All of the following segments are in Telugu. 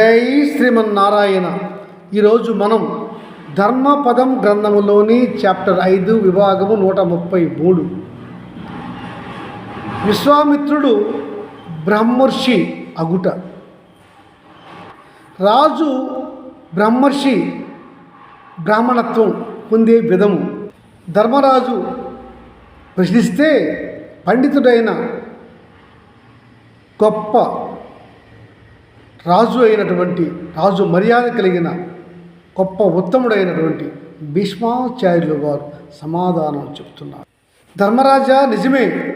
జై శ్రీమన్నారాయణ. ఈరోజు మనం ధర్మపదం గ్రంథములోని చాప్టర్ ఐదు విభాగము నూట ముప్పై మూడు. విశ్వామిత్రుడు బ్రహ్మర్షి అగుట. రాజు బ్రహ్మర్షి బ్రాహ్మణత్వం పొందే విధము. ధర్మరాజు ప్రశ్నిస్తే పండితుడైన గొప్ప రాజు అయినటువంటి రాజు మర్యాద కలిగిన గొప్ప ఉత్తముడైనటువంటి భీష్మాచార్యులు వారు సమాధానం చెప్తున్నారు ధర్మరాజా నిజమే.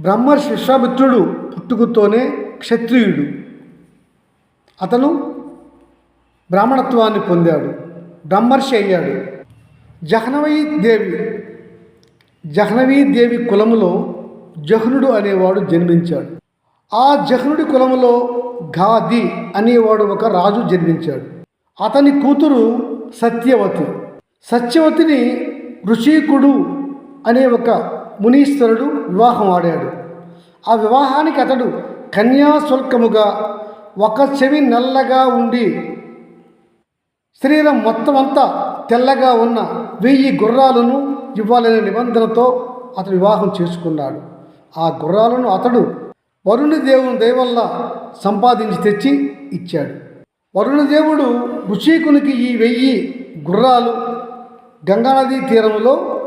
బ్రహ్మర్షి విశ్వామిత్రుడు పుట్టుకతోనే క్షత్రియుడు. అతను బ్రాహ్మణత్వాన్ని పొందాడు. బ్రహ్మర్షి అయ్యాడు. జహ్నవీ దేవి జహ్నవీ దేవి కులములో జహ్నుడు అనేవాడు జన్మించాడు. ఆ జహ్నుడి కులములో గాది అనేవాడు ఒక రాజు జన్మించాడు. అతని కూతురు సత్యవతి. సత్యవతిని ఋషికుడు అనే ఒక మునీశ్వరుడు వివాహం ఆడాడు. ఆ వివాహానికి అతడు కన్యాశుల్కముగా ఒక చెవి నల్లగా ఉండి శరీరం మొత్తం అంతా తెల్లగా ఉన్న వెయ్యి గుర్రాలను ఇవ్వాలనే నిబంధనతో అతడు వివాహం చేసుకున్నాడు. ఆ గుర్రాలను అతడు వరుణదేవుని దయవల్ల సంపాదించి తెచ్చి ఇచ్చాడు. వరుణ దేవుడు ఋషికునికి ఈ వెయ్యి గుర్రాలు గంగానదీ తీరంలో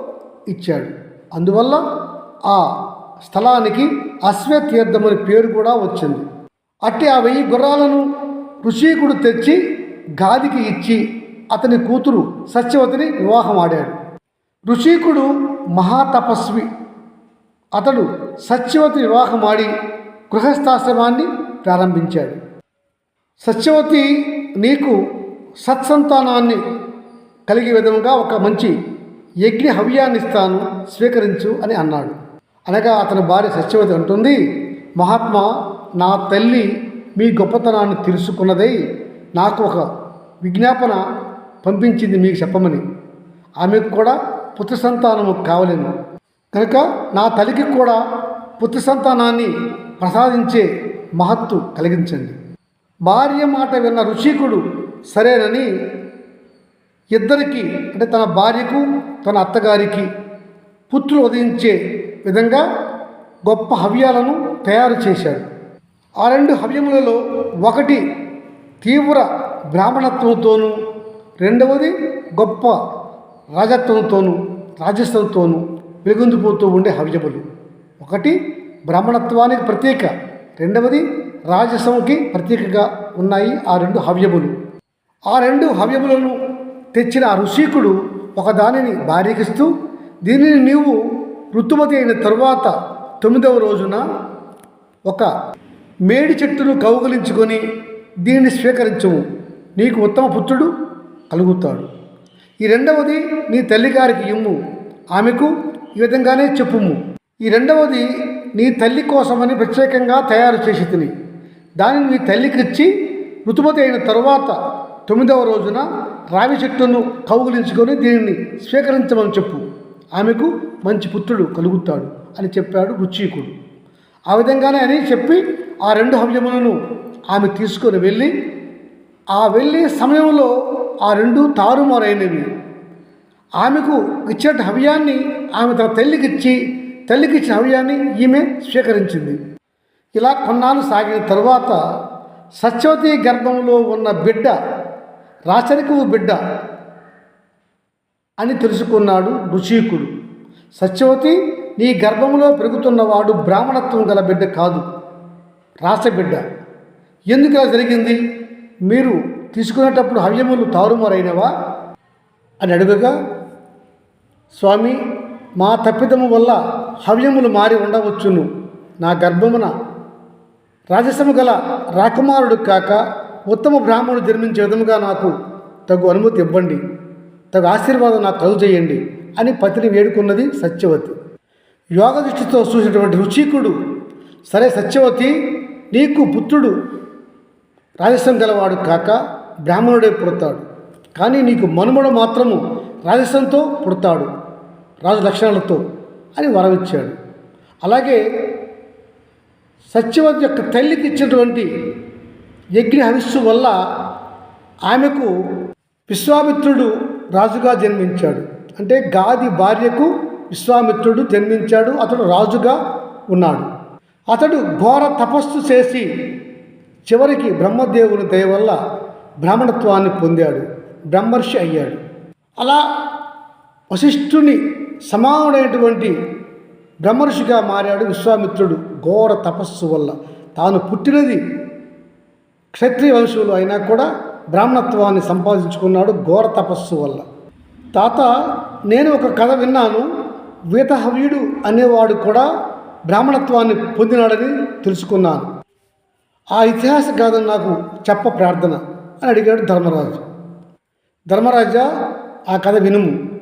ఇచ్చాడు. అందువల్ల ఆ స్థలానికి అశ్వతీర్థం అనే పేరు కూడా వచ్చింది. అట్టి ఆ వెయ్యి గుర్రాలను ఋషికుడు తెచ్చి గాదికి ఇచ్చి అతని కూతురు సత్యవతిని వివాహం ఆడాడు ఋషికుడు మహాతపస్వి. అతడు సత్యవతి వివాహం ఆడి గృహస్థాశ్రమాన్ని ప్రారంభించాడు. సత్యవతి నీకు సత్సంతానాన్ని కలిగే విధంగా ఒక మంచి యజ్ఞ హవ్యాన్ని ఇస్తాను స్వీకరించు అని అన్నాడు. అనగా అతని భార్య సత్యవతి అంటుంది మహాత్మా నా తల్లి మీ గొప్పతనాన్ని తెలుసుకున్నదై నాకు ఒక విజ్ఞాపన పంపించింది మీకు చెప్పమని. ఆమెకు కూడా పుత్ర సంతానము కావలేను. కనుక నా తల్లికి కూడా పుత్ర సంతానాన్ని ప్రసాదించే మహత్తు కలిగించండి. భార్య మాట విన్న ఋషికుడు సరేనని ఇద్దరికి అంటే తన భార్యకు తన అత్తగారికి పుత్రులు ఉదయించే విధంగా గొప్ప హవ్యాలను తయారు చేశాడు. ఆ రెండు హవ్యములలో ఒకటి తీవ్ర బ్రాహ్మణత్వంతోనూ రెండవది గొప్ప రాజత్వంతోనూ రాజస్వంతోనూ వెలుగొందిపోతూ ఉండే హవ్యములు. ఒకటి బ్రాహ్మణత్వానికి ప్రత్యేక రెండవది రాజసంకి ప్రత్యేకగా ఉన్నాయి ఆ రెండు హవ్యములు. ఆ రెండు హవ్యములను తెచ్చిన ఆ ఋషికుడు ఒకదానిని భార్యకిస్తూ దీనిని నీవు ఋతుమతి అయిన తరువాత తొమ్మిదవ రోజున ఒక మేడి చెట్టును కౌగలించుకొని దీనిని స్వీకరించము. నీకు ఉత్తమ పుత్రుడు కలుగుతాడు. ఈ రెండవది నీ తల్లిగారికి ఇమ్ము. ఆమెకు ఈ విధంగానే చెప్పుము. ఈ రెండవది నీ తల్లి కోసమని ప్రత్యేకంగా తయారు చేసి తిని. దానిని నీ తల్లికిచ్చి ఋతుమతి అయిన తరువాత తొమ్మిదవ రోజున రావి చెట్టును కౌగులించుకొని దీనిని స్వీకరించమని చెప్పు. ఆమెకు మంచి పుత్రుడు కలుగుతాడు అని చెప్పాడు రుచీకుడు. ఆ విధంగానే అని చెప్పి ఆ రెండు హవ్యములను ఆమె తీసుకొని వెళ్ళి ఆ వెళ్ళే సమయంలో ఆ రెండు తారుమారైనవి. ఆమెకు ఇచ్చిన హవ్యాన్ని ఆమె తన తల్లికి ఇచ్చి తల్లికి ఇచ్చిన హవ్యాన్ని ఈమె స్వీకరించింది. ఇలా కొన్నాళ్ళు సాగిన తరువాత సత్యవతి గర్భంలో ఉన్న బిడ్డ రాచరికవు బిడ్డ అని తెలుసుకున్నాడు ఋషికుడు. సత్యవతి నీ గర్భంలో పెరుగుతున్నవాడు బ్రాహ్మణత్వం గల బిడ్డ కాదు రాసబిడ్డ ఎందుకు ఇలా జరిగింది? మీరు తీసుకునేటప్పుడు హవ్యములు తారుమారైనవా? అని అడుగగా స్వామి మా తప్పిదము వల్ల హవ్యములు మారి ఉండవచ్చును. నా గర్భమున రాజసము గల రాకుమారుడు కాక ఉత్తమ బ్రాహ్మణుడు జన్మించే విధముగా నాకు తగు అనుమతి ఇవ్వండి. తగు ఆశీర్వాదం నాకు కలుగు చేయండి అని పతిని వేడుకున్నది సత్యవతి. యోగ దృష్టితో చూసినటువంటి రుచికుడు సరే సత్యవతి నీకు పుత్రుడు రాజసం గలవాడు కాక బ్రాహ్మణుడే పుడతాడు. కానీ నీకు మనుమడు మాత్రము రాజసంతో పుడతాడు. రాజు లక్షణాలతో అని వరమిచ్చాడు. అలాగే సత్యవతి యొక్క తల్లికి ఇచ్చినటువంటి యజ్ఞ హవిస్సు వల్ల ఆమెకు విశ్వామిత్రుడు రాజుగా జన్మించాడు. అంటే గాది భార్యకు విశ్వామిత్రుడు జన్మించాడు అతడు రాజుగా ఉన్నాడు. అతడు ఘోర తపస్సు చేసి చివరికి బ్రహ్మదేవుని దయ వల్ల బ్రాహ్మణత్వాన్ని పొందాడు బ్రహ్మర్షి అయ్యాడు. అలా వశిష్ఠుని సమానుడైనటువంటి బ్రహ్మర్షిగా మారాడు విశ్వామిత్రుడు ఘోర తపస్సు వల్ల. తాను పుట్టినది క్షత్రియ వంశంలో అయినా కూడా బ్రాహ్మణత్వాన్ని సంపాదించుకున్నాడు ఘోర తపస్సు వల్ల. తాత నేను ఒక కథ విన్నాను. వీతహవ్యుడు అనేవాడు కూడా బ్రాహ్మణత్వాన్ని పొందినాడని తెలుసుకున్నాను. ఆ ఇతిహాస గాథను నాకు చెప్ప ప్రార్థన అని అడిగాడు ధర్మరాజు. ధర్మరాజా ఆ కథ వినుము.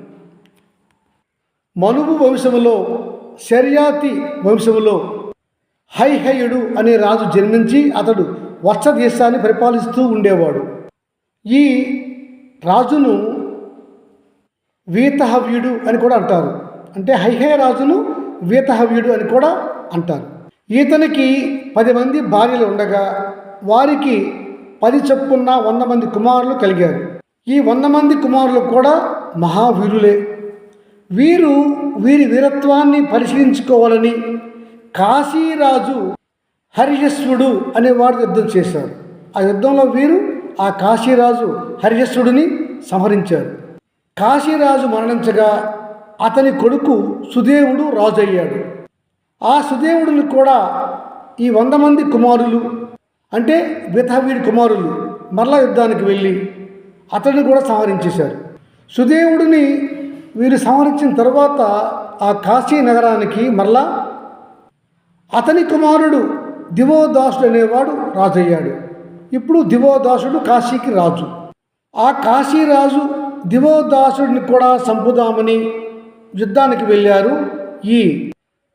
మనువు వంశములో శర్యాతి వంశములో హైహయుడు అనే రాజు జన్మించి అతడు వర్ష దేశాన్ని పరిపాలిస్తూ ఉండేవాడు. ఈ రాజును వీతహవ్యుడు అని కూడా అంటారు. అంటే హైహయ రాజును వీతహవ్యుడు అని కూడా అంటారు. ఈతనికి పది మంది భార్యలు ఉండగా వారికి పది చొప్పున వంద మంది కుమారులు కలిగారు. ఈ వంద మంది కుమారులు కూడా మహావీరులే. వీరు వీరి వీరత్వాన్ని పరిశీలించుకోవాలని కాశీరాజు హరిహస్వుడు అనేవాడు యుద్ధం చేశారు ఆ యుద్ధంలో వీరు ఆ కాశీరాజు హరిహస్వుడిని సంహరించారు. కాశీరాజు మరణించగా అతని కొడుకు సుదేవుడు రాజు అయ్యాడు ఆ సుదేవుడిని కూడా ఈ వంద మంది కుమారులు అంటే వితహవీడి కుమారులు మరలా యుద్ధానికి వెళ్ళి అతడిని కూడా సంహరించేశారు. సుదేవుడిని వీరు సంహరించిన తర్వాత ఆ కాశీ నగరానికి మరలా అతని కుమారుడు దివోదాసుడు అనేవాడు రాజయ్యాడు. ఇప్పుడు దివోదాసుడు కాశీకి రాజు. ఆ కాశీరాజు దివోదాసుడిని కూడా సంపుదామని యుద్ధానికి వెళ్ళారు ఈ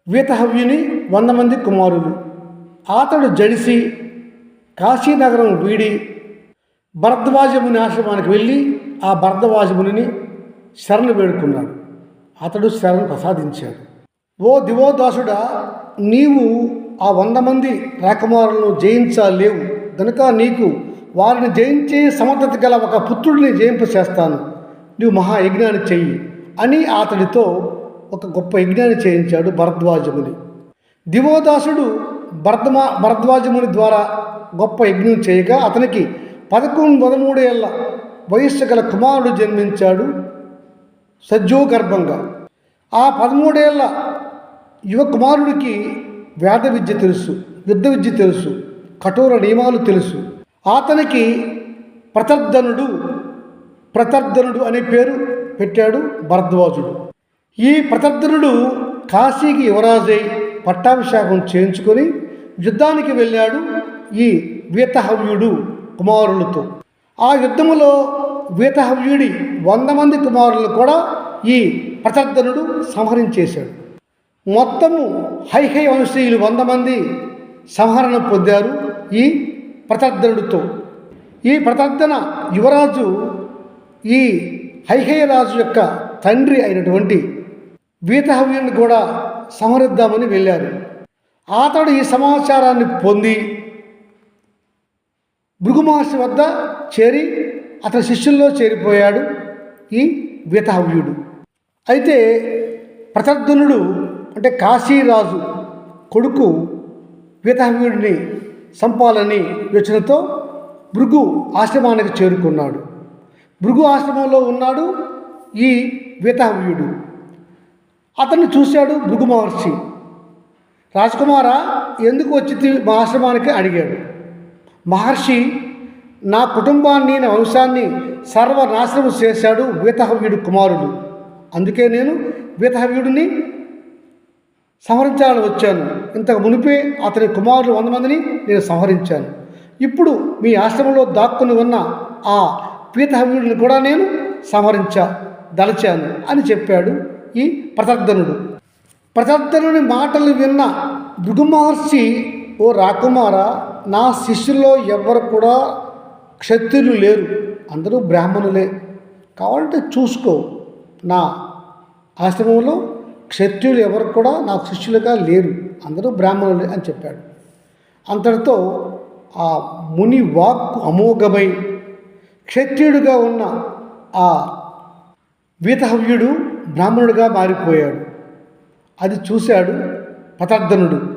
వీతహవ్యుని వంద మంది కుమారులు. అతడు జడిసి కాశీనగరం వీడి భరద్వాజముని ఆశ్రమానికి వెళ్ళి ఆ భరద్వాజమునిని శరణు వేడుకున్నాడు. అతడు శరణు ప్రసాదించాడు. ఓ దివోదాసుడా నీవు ఆ వంద మంది రాకుమారులను జయించలేవు. గనుక నీకు వారిని జయించే సమర్థత గల ఒక పుత్రుడిని జయింప చేస్తాను. నువ్వు మహాయజ్ఞాన్ని చెయ్యి అని అతడితో ఒక గొప్ప యజ్ఞాన్ని చేయించాడు భరద్వాజముని. దివోదాసుడు భరద్మా భరద్వాజముని ద్వారా గొప్ప యజ్ఞం చేయగా అతనికి పదకొండు పదమూడేళ్ళ వయస్సు గల కుమారుడు జన్మించాడు. సజ్జోగర్భంగా ఆ పదమూడేళ్ళ యువ కుమారుడికి వేద విద్య తెలుసు యుద్ధ విద్య తెలుసు కఠోర నియమాలు తెలుసు. అతనికి ప్రతర్ధనుడు ప్రతర్ధనుడు అనే పేరు పెట్టాడు భరద్వాజుడు. ఈ ప్రతర్ధనుడు కాశీకి యువరాజై పట్టాభిషేకం చేయించుకొని యుద్ధానికి వెళ్ళాడు ఈ వీతహవ్యుడు కుమారులతో. ఆ యుద్ధములో వీతహవ్యుడి వంద మంది కుమారులను కూడా ఈ ప్రతర్ధనుడు సంహరించేశాడు. మొత్తము హైహై వంశీయులు వంద మంది సంహరణ పొందారు ఈ ప్రతర్ధనుడితో ఈ ప్రతర్ధన యువరాజు ఈ హైహయ రాజు యొక్క తండ్రి అయినటువంటి వీతహవ్యుని కూడా సంహరిద్దామని వెళ్ళారు. అతడు ఈ సమాచారాన్ని పొంది భృగుమహర్షి వద్ద చేరి అతని శిష్యుల్లో చేరిపోయాడు ఈ వీతహవ్యుడు అయితే ప్రతర్ధనుడు అంటే కాశీరాజు కొడుకు వీతహవ్యుడిని సంపాలని యోచనతో భృగు ఆశ్రమానికి చేరుకున్నాడు. భృగు ఆశ్రమంలో ఉన్నాడు ఈ వీతహవ్యుడు అతన్ని చూశాడు భృగు మహర్షి. రాజకుమార ఎందుకు వచ్చి మా ఆశ్రమానికి అడిగాడు. మహర్షి నా కుటుంబాన్ని నా వంశాన్ని సర్వనాశనం చేశాడు వీతహవ్యుడు కుమారుడు. అందుకే నేను వీతహవ్యుడిని సంహరించాలని వచ్చాను. ఇంతకు మునిపే అతని కుమారులు వంద మందిని నేను సంహరించాను. ఇప్పుడు మీ ఆశ్రమంలో దాక్కుని ఉన్న ఆ పీతహవ్యుడిని కూడా నేను సంహరించా దలచాను అని చెప్పాడు ఈ ప్రతర్ధనుడు ప్రతర్ధనుని మాటలు విన్న భృగు మహర్షి ఓ రాకుమార నా శిష్యుల్లో ఎవ్వరు కూడా క్షత్రియులు లేరు. అందరూ బ్రాహ్మణులే. కావాలంటే చూసుకో. నా ఆశ్రమంలో క్షత్రియులు ఎవరు కూడా నాకు శిష్యులుగా లేరు. అందరూ బ్రాహ్మణులే అని చెప్పాడు. అంతటితో ఆ ముని వాక్కు అమోఘమై క్షత్రియుడిగా ఉన్న ఆ వీతహవ్యుడు బ్రాహ్మణుడిగా మారిపోయాడు. అది చూశాడు పతార్థనుడు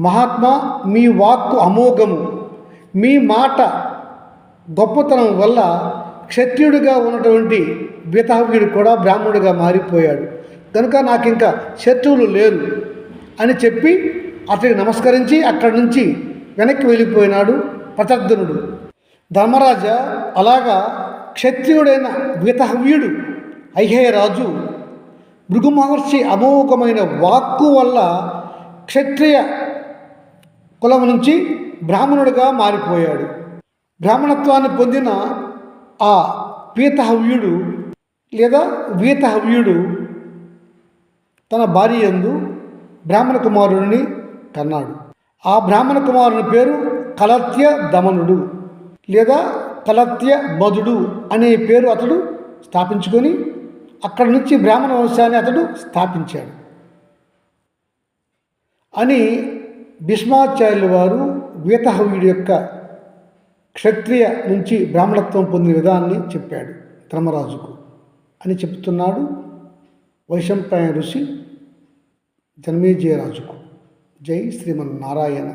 మహాత్మా మీ వాక్కు అమోఘము. మీ మాట గొప్పతనం వల్ల క్షత్రియుడిగా ఉన్నటువంటి బీతాహవ్యుడు కూడా బ్రాహ్మణుడిగా మారిపోయాడు. కనుక నాకు ఇంకా శత్రువులు లేరు అని చెప్పి అతడికి నమస్కరించి అక్కడి నుంచి వెనక్కి వెళ్ళిపోయినాడు ప్రతర్ధనుడు ధర్మరాజ అలాగా క్షత్రియుడైన బీతహవ్యుడు ఐహేయరాజు మృగు మహర్షి అమోఘమైన వాక్కు వల్ల క్షత్రియ కులం నుంచి బ్రాహ్మణుడిగా మారిపోయాడు. బ్రాహ్మణత్వాన్ని పొందిన ఆ పీతహవ్యుడు లేదా వీతహవ్యుడు తన భార్య యందు బ్రాహ్మణ కుమారుడిని కన్నాడు. ఆ బ్రాహ్మణ కుమారుని పేరు కలత్య దమనుడు లేదా కలత్య మధుడు అనే పేరు అతడు స్థాపించుకొని అక్కడి నుంచి బ్రాహ్మణ వంశాన్ని అతడు స్థాపించాడు. అని భీష్మాచార్యుల వారు వీతహవ్యుడి యొక్క క్షత్రియ నుంచి బ్రాహ్మణత్వం పొందిన విధానాన్ని చెప్పాడు ధర్మరాజుకు. అని చెప్తున్నాడు వైశంపాయన ఋషి జన్మేజయరాజుకు. జై శ్రీమన్నారాయణ.